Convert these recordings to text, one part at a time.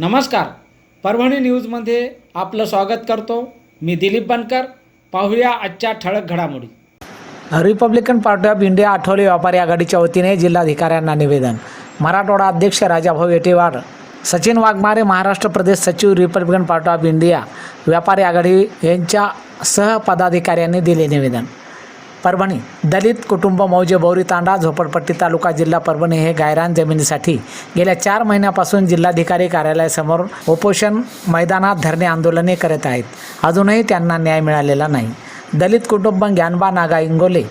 नमस्कार. परभणी न्यूजमध्ये आपलं स्वागत करतो. मी दिलीप बनकर. पाहूया आजच्या ठळक घडामोडी. Republican party of India Athawale व्यापारी आघाडीच्या वतीने जिल्हाधिकाऱ्यांना निवेदन. मराठवाडा अध्यक्ष राजाभाऊ येटेवाड सचिन वाघमारे महाराष्ट्र प्रदेश सचिव रिपब्लिकन पार्टी ऑफ इंडिया व्यापारी आघाडी यांच्या सहपदाधिकाऱ्यांनी दिले निवेदन. परभणी. दलित कुटुंब मौजे बौरी तांडा झोपडपट्टी तालुका जिल्हा परभणी हे गायरान जमिनीसाठी गेल्या चार महिन्यापासून जिल्हाधिकारी कार्यालयासमोर उपोषण मैदानात धरणे आंदोलने करत आहेत. अजूनही त्यांना न्याय मिळालेला नाही. दलित कुटुंब ज्ञानबा नागा इंगोले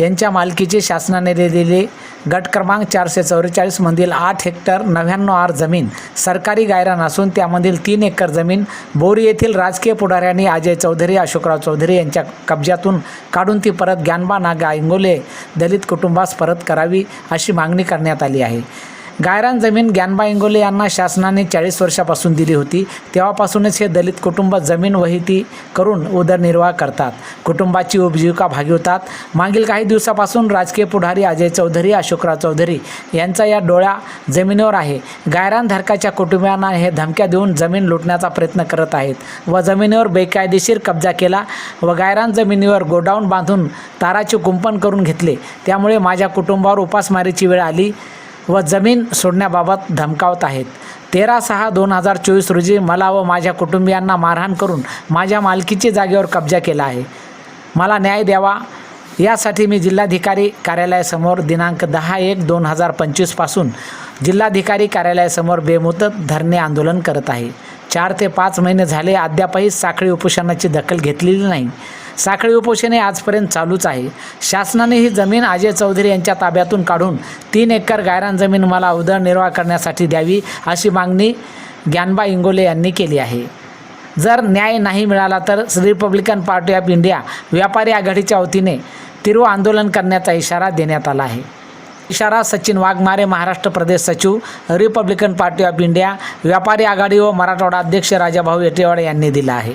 यांच्या मालकीचे शासनाने दिलेली गट क्रमांक चारशे चौवेचाळीसमधील आठ हेक्टर नव्याण्णव आर जमीन सरकारी गायरान असून त्यामधील तीन एकर जमीन बोरी येथील राजकीय पुढाऱ्यांनी अजय चौधरी अशोकराव चौधरी यांच्या कब्जातून काढून ती परत ज्ञानबा नागा इंगोले दलित कुटुंबास परत करावी अशी मागणी करण्यात आली आहे. गायरान जमीन ज्ञानबा इंगोले यांना शासनाने चाळीस वर्षापासून दिली होती. तेव्हापासूनच हे दलित कुटुंब जमीन वहिती करून उदरनिर्वाह करतात. कुटुंबाची उपजीविका भागवतात मागील काही दिवसापासून राजकीय पुढारी अजय चौधरी अशोकराव चौधरी यांचा या डोळ्या जमिनीवर आहे. गायरान धारकाच्या कुटुंबियांना हे धमक्या देऊन जमीन लुटण्याचा प्रयत्न करत आहेत व जमिनीवर बेकायदेशीर कब्जा केला व गायरान जमिनीवर गोडाऊन बांधून ताराचे कुंपण करून घेतले. त्यामुळे माझ्या कुटुंबावर उपासमारीची वेळ आली. व जमीन सोडण्याबाबत धमकावत आहेत. तेरा सहा दोन हजार चोवीस रोजी मला व माझ्या कुटुंबियांना मारहाण करून माझ्या मालकीची जागेवर कब्जा केला आहे. मला न्याय द्यावा. यासाठी मी जिल्हाधिकारी कार्यालयासमोर दिनांक दहा एक दोन हजार पंचवीसपासून जिल्हाधिकारी कार्यालयासमोर बेमुदत धरणे आंदोलन करत आहे. चार ते पाच महिने झाले अद्यापही साखळी उपोषणाची दखल घेतलेली नाही. साखळी उपोषणे आजपर्यंत चालूच आहे. शासनाने ही जमीन अजय चौधरी यांच्या ताब्यातून काढून तीन एकर गायरान जमीन मला उदरनिर्वाह करण्यासाठी द्यावी अशी मागणी ज्ञानबा इंगोले यांनी केली आहे. जर न्याय नाही मिळाला तर रिपब्लिकन पार्टी ऑफ इंडिया व्यापारी आघाडीच्या वतीने तीव्र आंदोलन करण्याचा इशारा देण्यात आला आहे. इशारा सचिन वाघमारे महाराष्ट्र प्रदेश सचिव रिपब्लिकन पार्टी ऑफ इंडिया व्यापारी आघाडी व मराठवाडा अध्यक्ष राजाभाऊ येटेवाडे यांनी दिला आहे.